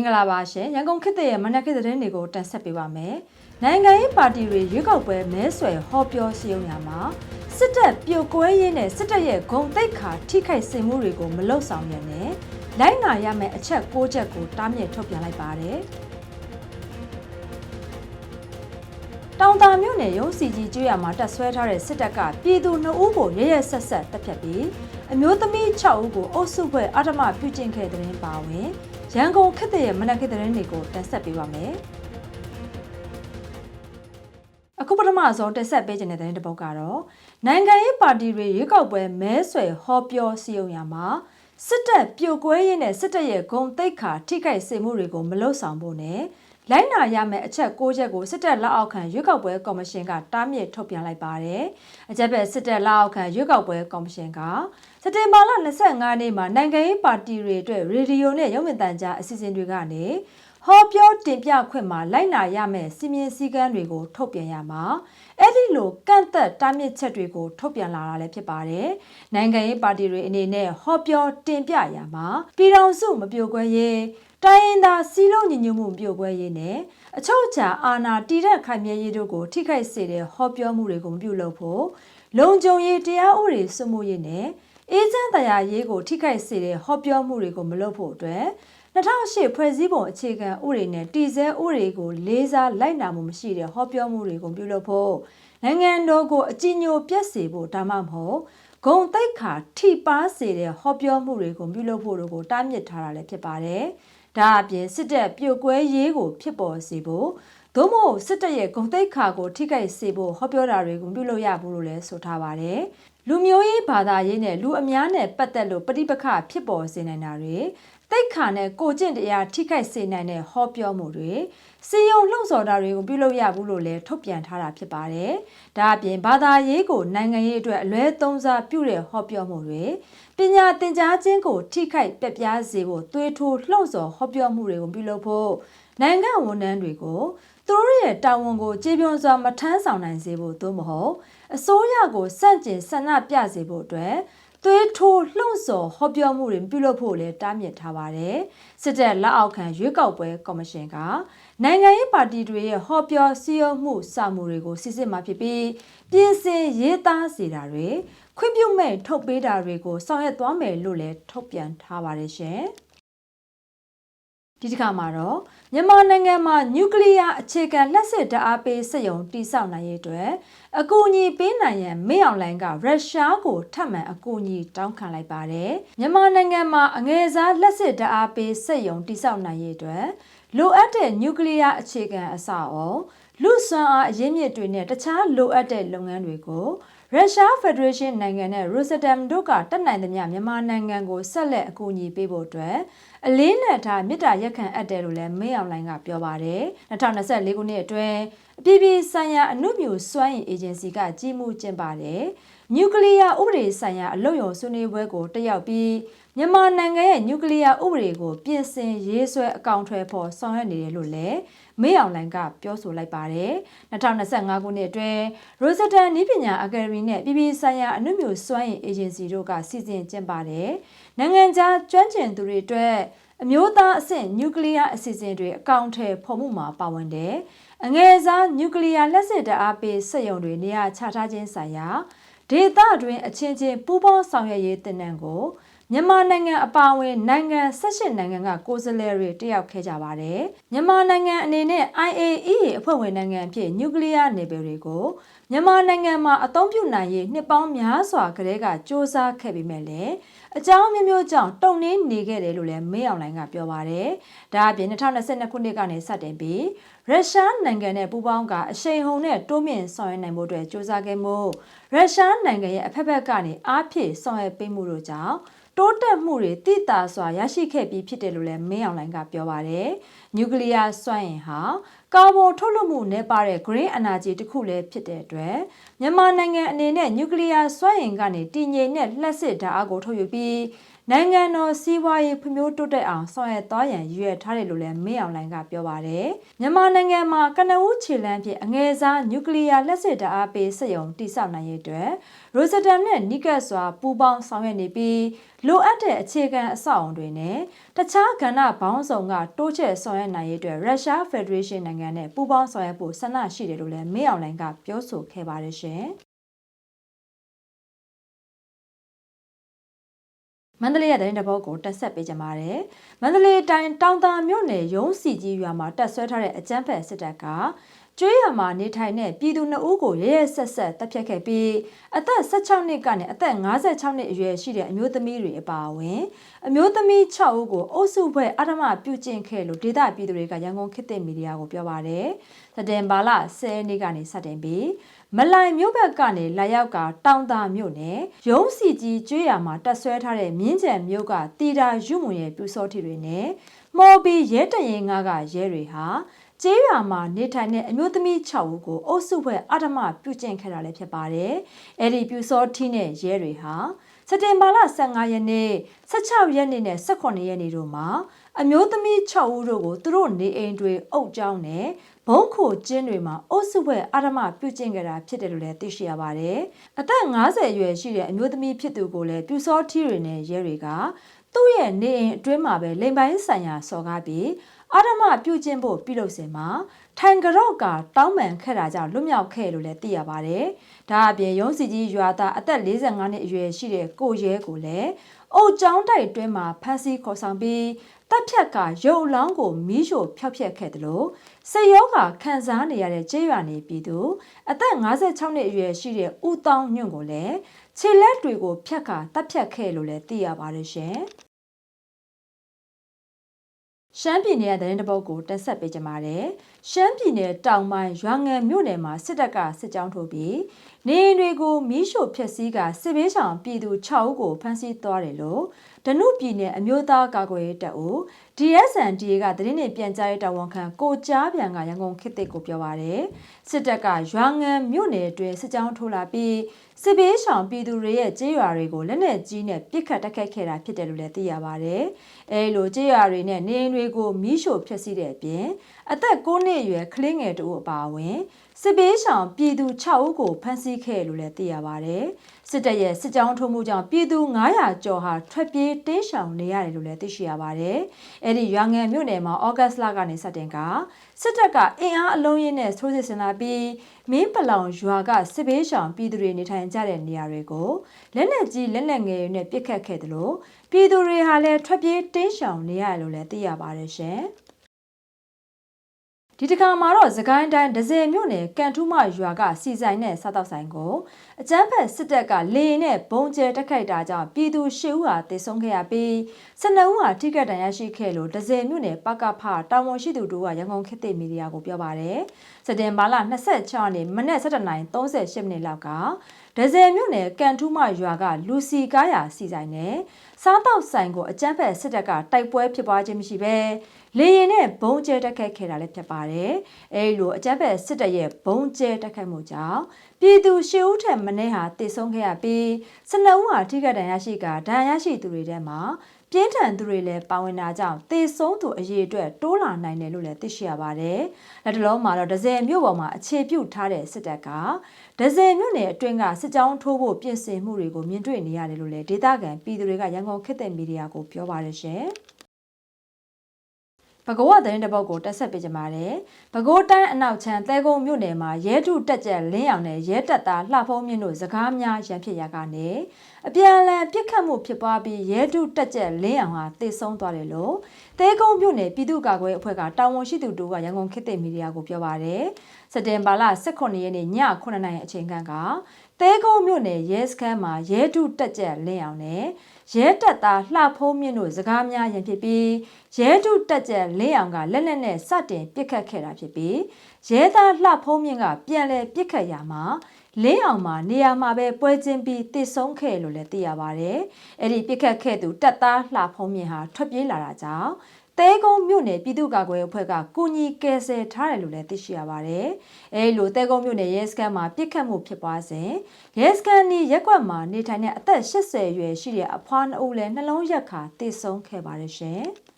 င်္ဂလာပါရှင်ရန်ကုန်ခေတ်ရဲ့မနက်ခေတ်သတင်းတွေကိုတင်ဆက်ပေးပါမယ်နိုင်ငံရေးပါတီတွေရွေးကောက်ပွဲမဲဆွယ်ဟောပြောစည်းရုံးရမှာစစ်တပ်ပြိုကွဲရေးနဲ့စစ်တပ်ရဲ့ဂုံတိတ်ခါထိခိုက်စေမှုတွေကိုမလုံဆောင်ရနဲ့လိုက်နာရမယ့်အချက်၉ချက်ကိုတားမြစ်ထုတ်ပြန်လိုက်ပါတယ်တောင်တာမြို့နယ်ရုံးစီကြီးကျွေးရမှာတက်ဆွဲထားတဲ့စစ်တပ်ကပြည်သူ2ဦးကိုရရဆက်ဆက်တပ်ဖြတ်ပြီးအမျိုးသမီး6ဦးကိုအုပ်စုဖွဲ့အဓမ္မပြုကျင့်ခဲ့တဲ့တွင်ပါဝင် ရန်ကုန်ခေတ်တဲ့မနက်ခေတ်တဲ့တွေကိုတင်ဆက်ပေးပါမယ်။အခုပထမဆုံးတင်ဆက်ပေးခြင်းတဲ့တဲ့တစ်ပုဒ်ကတော့နိုင်ငံရေးပါတီတွေရွေးကောက်ပွဲမဲဆွယ်ဟောပြောစည်းရုံးရမှာစစ်တပ်ပြိုကွဲရေးနဲ့စစ်တပ်ရဲ့ဂုံတိတ်ခါထိခိုက်စေမှုတွေကိုမလွတ်ဆောင်ဖို့နဲ့လိုက်နာရမယ့်အချက်၉ချက်ကိုစစ်တပ်လက်အောက်ခံရွေးကောက်ပွဲကော်မရှင်ကတားမြစ်ထုတ်ပြန်လိုက်ပါတယ်။အကြက်ပဲစစ်တပ်လက်အောက်ခံရွေးကောက်ပွဲကော်မရှင်က စက်တင်ဘာလ25နေ့မှာနိုင်ငံရေးပါတီတွေအတွက်ရေဒီယိုနဲ့ရုပ်မြင်သံကြားအစီအစဉ်တွေကနေဟောပြောတင်ပြခွင့်မှာလိုက်နာရမယ့်စီမင်းစည်းကမ်းတွေကိုထုတ်ပြန်ရမှာအဲ့ဒီလိုကန့်သက်တားမြစ်ချက်တွေကိုထုတ်ပြန်လာတာလည်းဖြစ်ပါတယ်။နိုင်ငံရေးပါတီတွေအနေနဲ့ဟောပြောတင်ပြရမှာပြည်တော်စုမပြိုကွဲရေးတိုင်းရင်းသားစီးလုံးညီညွတ်မှုပြိုကွဲရေးနဲ့အချုပ်အခြာအာဏာတည်တဲ့ခိုင်မြဲရေးတို့ကိုထိခိုက်စေတဲ့ဟောပြောမှုတွေကိုမပြုလုပ်ဖို့လုံခြုံရေးတရားဥပဒေစိုးမိုးရေးနဲ့ အေးချမ်းတရားရေးကိုထိခိုက်စေတဲ့ဟောပြောမှုတွေကိုမလုပ်ဖို့အတွက်2008ဖွဲ့စည်းပုံအခြေခံဥပဒေနဲ့တည်ဆဲဥပဒေကိုလေးစားလိုက်နာမှုမရှိတဲ့ဟောပြောမှုတွေကိုပြုလုပ်ဖို့နိုင်ငံတော်ကိုအကြည်ညိုပြတ်စေဖို့ဒါမှမဟုတ်ဂုံတိတ်ခါထိပါစေတဲ့ဟောပြောမှုတွေကိုပြုလုပ်ဖို့တို့ကိုတားမြစ်ထားတာလည်းဖြစ်ပါတယ်။ဒါအပြင်စစ်တပ်ပြိုကွဲရေးကိုဖြစ်ပေါ်စေဖို့သို့မဟုတ်စစ်တပ်ရဲ့ဂုံတိတ်ခါကိုထိခိုက်စေဖို့ဟောပြောတာတွေကိုပြုလုပ်ရဘူးလို့လည်းဆိုထားပါတယ်။ လူမျိုးရေးဘာသာရေးနဲ့လူအများနဲ့ပတ်သက်လို့ပဋိပက္ခဖြစ်ပေါ်စေနိုင်တာတွေတိတ်ခါနဲ့ကိုကျင့်တရားထိခိုက်စေနိုင်တဲ့ဟောပြောမှုတွေစီယုံလှုံ့ဆော်တာတွေကိုပြုလုပ်ရဘူးလို့လည်းထုတ်ပြန်ထားတာဖြစ်ပါတယ်။ဒါအပြင်ဘာသာရေးကိုနိုင်ငံရေးအတွက်အလွဲသုံးစားပြုတဲ့ဟောပြောမှုတွေပညာသင်ကြားခြင်းကိုထိခိုက်ပြပြားစေဖို့သွေးထိုးလှုံ့ဆော်ဟောပြောမှုတွေကိုပြုလုပ်ဖို့နိုင်ငံဝန်ထမ်းတွေကိုသူတို့ရဲ့တာဝန်ကိုကြေပြွန်စွာမထမ်းဆောင်နိုင်စေဖို့သို့မဟုတ် အစိုးရကိုစန့်ကျင်ဆန္ဒပြစေဖို့အတွက်သွေးထိုးလှုံ့ဆော်ဟောပြောမှုတွေပြုလုပ်ဖို့လည်းတားမြစ်ထားပါတယ်စစ်တပ်လက်အောက်ခံရွေးကောက်ပွဲကော်မရှင်ကနိုင်ငံရေးပါတီတွေရဲ့ဟောပြောစည်းရုံးမှုစာမှုတွေကိုစစ်စစ်မှဖြစ်ပြီးပြင်ဆင်ရေးသားစေတာတွေခွင့်ပြုမဲ့ထုတ်ပေးတာတွေကိုဆောင်ရွက်သွားမယ်လို့လည်းထုတ်ပြန်ထားပါတယ်ရှင် ဒီတစ်ခါမှာတော့မြန်မာနိုင်ငံမှာနျူကလ িয়ার အခြေခံလက်စစ်ဓာတ်အားပေးစက်ရုံတည်ဆောက်နိုင်ရေးအတွက်အကူအညီပေးနိုင်ရန်မင်းအောင်လိုင်းကရုရှားကိုထပ်မံအကူအညီတောင်းခံလိုက်ပါတယ်မြန်မာနိုင်ငံမှာအငယ်စားလက်စစ်ဓာတ်အားပေးစက်ရုံတည်ဆောက်နိုင်ရေးအတွက်လိုအပ်တဲ့နျူကလ িয়ার အခြေခံအဆောက်အအုံလူစွမ်းအားအရင်းမြစ်တွေနဲ့တခြားလိုအပ်တဲ့လုပ်ငန်းတွေကို ရုရှားဖက်ဒရေးရှင်းနိုင်ငံနဲ့ရိုစတမ်တို့ကတက်နိုင်သမျှမြန်မာနိုင်ငံကိုဆက်လက်အကူအညီပေးဖို့အတွက်အလေးနက်ထားမြစ်တာရက်ခံအပ်တယ်လို့လည်းမင်းအောင်လှိုင်ကပြောပါတယ်2024ခုနှစ်အတွင်းအပြည်ပြည်ဆိုင်ရာအနုမြူစွမ်းအင်အေဂျင်စီကကြီးမှုကျင်းပါတယ် နျူကလ িয়ার ဥပဒေဆိုင်ရာအလုပ်ရုံဆွေးနွေးပွဲကိုတက်ရောက်ပြီးမြန်မာနိုင်ငံရဲ့နျူကလ িয়ার ဥပဒေကိုပြင်ဆင်ရေးဆွဲအကောင့်ထွဲဖို့ဆောင်ရွက်နေတယ်လို့လည်းမေးအောင်လိုင်ကပြောဆိုလိုက်ပါတယ်2025ခုနှစ်အတွင်းရိုစတန်နီးပညာအကယ်ဒမီနဲ့ပြည်ပဆိုင်ရာအနုမြူစွမ်းအင်အေဂျင်စီတို့ကစီစဉ်ကျင်းပါတယ်နိုင်ငံခြားကျွမ်းကျင်သူတွေအတွက်အမျိုးသားအဆင့်နျူကလ িয়ার အစီအစဉ်တွေအကောင့်ထဲဖော်မှုမှာပါဝင်တယ်အငယ်စားနျူကလ িয়ার လက်စစ်တအားပေးစက်ရုံတွေနေရာချထားခြင်းဆိုင်ရာ ဒေသတွင်းအချင်းချင်းပူးပေါင်းဆောင်ရွက်ရေးတင်နန်းကိုမြန်မာနိုင်ငံအပါအဝင်နိုင်ငံ18နိုင်ငံကကိုယ်စားလှယ်တွေတက်ရောက်ခဲ့ကြပါတယ်။မြန်မာနိုင်ငံအနေနဲ့ IAEA အဖွဲ့ဝင်နိုင်ငံဖြစ်နျူကလ িয়ার နေပယ်တွေကိုမြန်မာနိုင်ငံမှာအသုံးပြုနိုင်ရေးနှစ်ပေါင်းများစွာကတည်းကစ조사ခဲ့ပြီးမဲ့လည်းအကြောင်းမျိုးမျိုးကြောင့်တုံနှင်းနေခဲ့တယ်လို့လည်းမေးအောင်လိုင်းကပြောပါတယ်။ဒါအပြင်2022ခုနှစ်ကနေစတင်ပြီးရုရှားနိုင်ငံနဲ့ပူးပေါင်းကအရှိန်ဟုန်နဲ့တိုးမြင့်ဆောင်ရွက်နိုင်ဖို့အတွက်စ조사ခဲ့မှု ရုရှားနိုင်ငံရဲ့အဖက်ဖက်ကနေအားဖြည့်ဆောင်ရွက်ပေးမှုတို့ကြောင့်တိုးတက်မှုတွေတိတာစွာရရှိခဲ့ပြီးဖြစ်တယ်လို့လည်းမင်းအောင်လိုင်းကပြောပါတယ်။နျူကလ িয়ার စွမ်းအင်ဟာကာဗွန်ထုတ်လွှတ်မှုနည်းပါတဲ့ green energy တစ်ခုလည်းဖြစ်တဲ့အတွက် မြန်မာနိုင်ငံအနေနဲ့နျူကလ িয়ার စွမ်းအင်ကနေတည်ငြိမ်တဲ့လှက်စစ်ဓာတ်အားကိုထုတ်ယူပြီး နိုင်ငံတော်စီးပွားရေးဖွံ့ဖြိုးတိုးတက်အောင်ဆောင်ရွက်သွားရန်ရည်ရွယ်ထားတယ်လို့လည်းမင်းအောင်လှိုင်ကပြောပါတယ်။မြန်မာနိုင်ငံမှာကနဦးခြေလှမ်းဖြင့်အငယ်စားနျူကလ িয়ার လက်စစ်ဓာတ်အားပေးစက်ရုံတည်ဆောက်နိုင်ရေးအတွက်ရိုစတမ်နဲ့နီကတ်စွာပူးပေါင်းဆောင်ရွက်နေပြီးလိုအပ်တဲ့အခြေခံအဆောက်အုံတွေနဲ့တခြားကဏ္ဍပေါင်းစုံကတိုးချဲ့ဆောင်ရွက်နိုင်ရေးအတွက်ရုရှားဖက်ဒရေးရှင်းနိုင်ငံနဲ့ပူးပေါင်းဆောင်ရွက်ဖို့ဆန္ဒရှိတယ်လို့လည်းမင်းအောင်လှိုင်ကပြောဆိုခဲ့ပါတယ်ရှင်။ မန္တလေးရဲ့သတင်းတပုတ်ကိုတက်ဆက်ပေးကြပါမယ်။မန္တလေးတိုင်းတောင်သာမြို့နယ်ရုံးစီကြီးရွာမှာတက်ဆွဲထားတဲ့အကြမ်းဖက်စစ်တပ်က ကျွေးရမှာနေထိုင်တဲ့ပြည်သူနှစ်ဦးကိုရဲရဲဆက်ဆက်တပ်ဖြတ်ခဲ့ပြီးအသက်16နှစ်ကနေအသက်56နှစ်အရွယ်ရှိတဲ့အမျိုးသမီးတွေအပါအဝင်အမျိုးသမီး6ဦးကိုအုပ်စုဖွဲ့အဓမ္မပြုကျင့်ခဲ့လို့ဒေသပြည်သူတွေကရန်ကုန်ခေတ်သစ်မီဒီယာကိုပြောပါတယ်။စတင်ဘာလ10ရက်နေ့ကနေစတင်ပြီးမလိုင်မြို့ဘက်ကနေလာရောက်ကတောင်သာမြို့နယ်ရုံးစီကြီးကျွေးရမှာတက်ဆွဲထားတဲ့မြင်းကြံမြို့ကတီတာရုမွန်ရဲ့ပြူစောထီတွေနဲ့မော်ဘီရဲတရင်ငါကရဲတွေဟာ ကျေးရွာမှာနေထိုင်တဲ့အမျိုးသမီး6ဦးကိုအုပ်စုဖွဲ့အဓမ္မပြုကျင့်ခဲ့တာလည်းဖြစ်ပါတယ်။အဲ့ဒီပြူစောထီနဲ့ရဲတွေဟာစက်တင်ဘာလ15ရက်နေ့16ရက်နေ့နဲ့18ရက်နေ့တို့မှာအမျိုးသမီး6ဦးတို့ကိုသူတို့နေအိမ်တွေအုပ်ကြောင်းနဲ့ဘုံခိုကျင်းတွေမှာအုပ်စုဖွဲ့အာရမပြုကျင့်ကြတာဖြစ်တယ်လို့လည်းသိရှိရပါတယ်။အသက်50အရွယ်ရှိတဲ့အမျိုးသမီးဖြစ်သူကိုလည်းပြူစောထီတွေနဲ့ရဲတွေကသူ့ရဲ့နေအိမ်အတွင်းမှာပဲလိမ်ပိုင်းဆိုင်ရာစော်ကားပြီး အာရမပြုကျင့်ဖို့ပြုလုပ်စဉ်မှာထိုင်ကြော့ကတောင်းပန်ခဲ့တာကြောင့်လွတ်မြောက်ခဲ့လို့လည်းသိရပါတယ်။ဒါအပြင်ရုံးစီကြီးရွာသားအသက်45နှစ်အရွယ်ရှိတဲ့ကိုရဲကိုလည်းအုတ်ကျောင်းတိုက်တွင်းမှာဖမ်းဆီးခေါ်ဆောင်ပြီးတပ်ဖြတ်ကရုပ်လောင်းကိုမီးရှို့ဖျောက်ဖျက်ခဲ့တယ်လို့စေယောကခံစားနေရတဲ့ကျေးရွာနေပြည်သူအသက်56နှစ်အရွယ်ရှိတဲ့ဦးတောင်းညွန့်ကိုလည်းခြေလက်တွေကိုဖြတ်ကတပ်ဖြတ်ခဲ့လို့လည်းသိရပါတယ်ရှင်။ ရှမ်းပြည်နယ်ရဲ့သတင်းတပုတ်ကိုတက်ဆက်ပေးကြပါမယ်။ရှမ်းပြည်နယ်တောင်ပိုင်းရွာငံမြို့နယ်မှာစစ်တပ်ကစစ်ကြောင်းထိုးပြီးနေအိမ်တွေကိုမီးရှို့ဖျက်ဆီးကစစ်ဘေးရှောင်ပြည်သူ6ဦးကိုဖမ်းဆီးသွားတယ်လို့ ဒနုပြည်နယ်အမျိုးသားကာကွယ်ရေးတပ်ဦး DSNDA ကသတင်းတွေပြန်ကြားရေးတာဝန်ခံကိုကြားပြန်ကရန်ကုန်ခေတ်သစ်ကိုပြောပါရယ်စစ်တပ်ကရွာငံမြို့နယ်အတွင်းစစ်ကြောင်းထိုးလာပြီးစစ်ဘေးရှောင်ပြည်သူတွေရဲ့ကြေးရွာတွေကိုလက်နက်ကြီးနဲ့ပစ်ခတ်တိုက်ခိုက်ခဲ့တာဖြစ်တယ်လို့လည်းသိရပါဗျ။အဲလိုကြေးရွာတွေနဲ့နေအိမ်တွေကိုမီးရှို့ဖျက်ဆီးတဲ့အပြင်အသက်9နှစ်အရွယ်ကလေးငယ်တို့အပါအဝင် စစ်ဘေးရှောင်ပြည်သူ6ဦးကိုဖမ်းဆီးခဲ့လို့လည်းသိရပါဗျ။စစ်တပ်ရဲ့စစ်ကြောင်းထိုးမှုကြောင့်ပြည်သူ900ကျော်ဟာထွက်ပြေးတင်းရှောင်နေရတယ်လို့လည်းသိရှိရပါတယ်။အဲဒီရွာငံမြို့နယ်မှာဩဂတ်စ်လကနေစတင်ကစစ်တပ်ကအင်အားအလုံးရင်းနဲ့ထိုးစစ်ဆင်လာပြီးမင်းပလောင်ရွာကစစ်ဘေးရှောင်ပြည်သူတွေနေထိုင်ကြတဲ့နေရာတွေကိုလက်နက်ကြီးလက်နက်ငယ်တွေနဲ့ပစ်ခတ်ခဲ့တယ်လို့ပြည်သူတွေဟာလည်းထွက်ပြေးတင်းရှောင်နေရတယ်လို့လည်းသိရပါတယ်ရှင်။ ဒီတခါမှာတော့သခိုင်းတိုင်းဒဇယ်မြို့နယ်ကန်ထူးမရွာကစီဆိုင်နဲ့စားတောက်ဆိုင်ကိုအကြမ်းဖက်စစ်တပ်ကလေနဲ့ဘုံကျဲတက်ခိုက်တာကြောင့်ပြည်သူ၈ဦးဟာတေဆုံးခဲ့ရပြီး၁၂ဦးဟာထိခိုက်ဒဏ်ရာရှိခဲ့လို့ဒဇယ်မြို့နယ်ပကဖတာဝန်ရှိသူတို့ကရန်ကုန်ခေတ်သစ်မီဒီယာကိုပြောပါတယ်။စက်တင်ဘာလ26ရက်နေ့မနက်7:38မိနစ်လောက်ကဒဇယ်မြို့နယ်ကန်ထူးမရွာကလူစီကားရာစီဆိုင်နဲ့စားတောက်ဆိုင်ကိုအကြမ်းဖက်စစ်တပ်ကတိုက်ပွဲဖြစ်ပွားခြင်းမရှိဘဲ လေရင်နဲ့ဘုံကျဲတက်ခတ်ခဲ့တာလည်းဖြစ်ပါတယ်။အဲဒီလိုအကြမ်းဖက်စစ်တပ်ရဲ့ဘုံကျဲတက်ခတ်မှုကြောင့်ပြည်သူရှစ်ဦးထက်မနည်းဟာတည်ဆုံးခဲ့ရပြီးစနဦးဟာထိခိုက်ဒဏ်ရာရှိကဒဏ်ရာရှိသူတွေထဲမှာပြင်းထန်သူတွေလည်းပါဝင်တာကြောင့်သေဆုံးသူအရေအတွက်တိုးလာနိုင်တယ်လို့လည်းသိရှိရပါတယ်။လက်တလုံးမှာတော့ဒဇယ်မြို့ပေါ်မှာအခြေပြုထားတဲ့စစ်တပ်ကဒဇယ်မြို့နယ်အတွင်းကစစ်ကြောင်းထိုးဖို့ပြင်ဆင်မှုတွေကိုမြင်တွေ့နေရတယ်လို့လည်းဒေသခံပြည်သူတွေကရန်ကုန်ခေတ်သစ်မီဒီယာကိုပြောပါတယ်ရှင်။ ပဲခူးဝသတင်းတပုတ်ကိုတက်ဆက်ပေးကြပါမယ်။ပဲခူးတိုင်းအနောက်ချမ်းသဲကုန်းမြို့နယ်မှာရဲထုတက်ကြက်လင်းအောင်နဲ့ရဲတပ်သားလှဖုံးမြင့်တို့စကားများရန်ဖြစ်ရကနေအပြန်အလှန်ပြစ်ခတ်မှုဖြစ်ပွားပြီးရဲထုတက်ကြက်လင်းအောင်ဟာတေဆုံးသွားတယ်လို့သဲကုန်းမြို့နယ်ပြည်သူ့ကာကွယ်အဖွဲ့ကတာဝန်ရှိသူတို့ကရန်ကုန်ခေတ်သစ်မီဒီယာကိုပြောပါတယ်။စက်တင်ဘာလ18ရက်နေ့ည9:00နာရီအချိန်ခန့်က သဲကုန်းမြို့နယ်ရဲစခန်းမှာရဲထုတက်ကြက်လင်းအောင်နဲ့ရဲတပ်သားလှဖုံးမြင့်တို့စကားများရန်ဖြစ်ပြီးရဲတုတက်ကြလင်းအောင်ကလက်လက်နဲ့စတင်ပစ်ခတ်ခဲ့တာဖြစ်ပြီးရဲသားလှဖုံးမြင့်ကပြန်လဲပစ်ခတ်ရမှာလင်းအောင်မှာနေရာမှာပဲပွဲချင်းပြီးတည်ဆုံးခဲ့လို့လည်းသိရပါတယ်။အဲ့ဒီပစ်ခတ်ခဲ့သူတက်သားလှဖုံးမြင့်ဟာထွက်ပြေးလာတာကြောင့် သတဲကုန်းမြို့နယ်ပြည်သူ့ကာကွယ်ရေးအဖွဲ့ကကုညီကယ်ဆယ်ထားတယ်လို့လည်းသိရှိရပါတယ်။အဲဒီလိုတဲကုန်းမြို့နယ်ရဲစခန်းမှာပြစ်ခတ်မှုဖြစ်ပွားစဉ်ရဲစခန်းနီးရက်ကွက်မှာနေထိုင်တဲ့အသက်80အရွယ်ရှိတဲ့အဖွားနှစ်ဦးလည်းနှလုံးရက်ခါတည်ဆုံးခဲ့ပါတယ်ရှင်။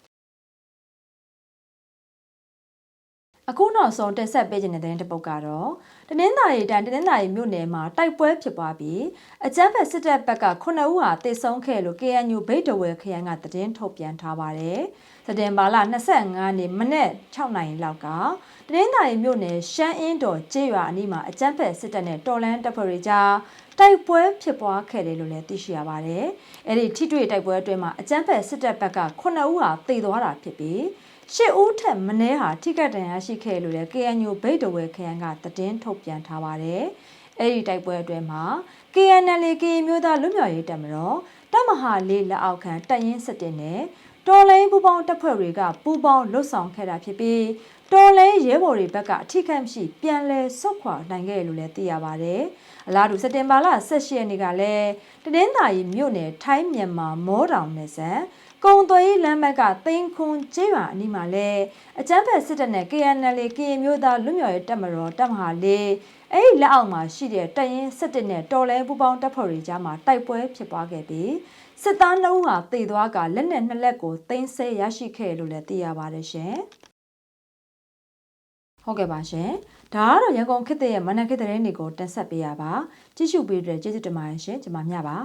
အခုနောက်ဆုံးတက်ဆက်ပေးခြင်းတဲ့တဲ့တစ်ပုတ်ကတော့တနင်္သာရီတိုင်းတနင်္သာရီမြို့နယ်မှာတိုက်ပွဲဖြစ်ပွားပြီးအကြမ်းဖက်စစ်တပ်ဘက်က9ဦးဟာတေဆုံးခဲ့လို့ KNU ဗိတ်တဝဲခရိုင်ကသတင်းထုတ်ပြန်ထားပါတယ်။စက်တင်ဘာလ25နေ့မနေ့6နိုင်လောက်ကတနင်္သာရီမြို့နယ်ရှမ်းအင်းတော်ကျေးရွာအနီးမှာအကြမ်းဖက်စစ်တပ်နဲ့တော်လန်တပ်ဖွဲ့တွေကြားတိုက်ပွဲဖြစ်ပွားခဲ့တယ်လို့လည်းသိရှိရပါတယ်။အဲ့ဒီထိတွေ့တိုက်ပွဲအတွင်းမှာအကြမ်းဖက်စစ်တပ်ဘက်က9ဦးဟာတေသွားတာဖြစ်ပြီး ရှစ်ဦးထက်မနည်းဟာထိကတ်တန်ရရှိခဲ့လို့လည်း KNU ဗိတ်တဝဲခရိုင်ကသတင်းထုတ်ပြန်ထားပါတယ်။အဲ့ဒီတိုက်ပွဲအတွင်းမှာ KNL K မျိုးသားလူမျိုးရေးတပ်မတော်တပ်မဟာလေးလက်အောက်ခံတပ်ရင်းစစ်တင်နဲ့တော်လိုင်းပူပေါင်းတပ်ဖွဲ့တွေကပူပေါင်းလွတ်ဆောင်ခဲ့တာဖြစ်ပြီးတော်လိုင်းရဲဘော်တွေဘက်ကအထိခိုက်မရှိပြန်လည်ဆုတ်ခွာနိုင်ခဲ့လို့လည်းသိရပါတယ်။အလားတူစက်တင်ဘာလ18ရက်နေ့ကလည်းတနင်္သာရီမြို့နယ်ထိုင်းမြန်မာမောတောင်နယ်စပ် ကုံသွေးလမ်းဘက်ကသိန်းခွန်ကျေးရွာအနီးမှာလည်းအကြမ်းဖက်စစ်တပ်နဲ့ KNL ကရင်မျိုးသားလူမျိုးရေးတပ်မတော်တပ်မဟာလေးအဲ့ဒီလက်အောက်မှာရှိတဲ့တရင်စစ်တပ်နဲ့တော်လဲပူပေါင်းတပ်ဖွဲ့တွေကြားမှာတိုက်ပွဲဖြစ်ပွားခဲ့ပြီးစစ်သားနှုံးဟာတေသွားကလက်နက်နှစ်လက်ကိုသိမ်းဆဲရရှိခဲ့လို့လည်းသိရပါတယ်ရှင်ဟုတ်ကဲ့ပါရှင်ဒါကတော့ရန်ကုန်ခေတ်သစ်ရဲ့မနက်ခေတ်သတင်းတွေကိုတင်ဆက်ပေးရပါကြည့်ရှုပေးတဲ့ကျေးဇူးတင်ပါတယ်ရှင်ကျွန်မမြပါ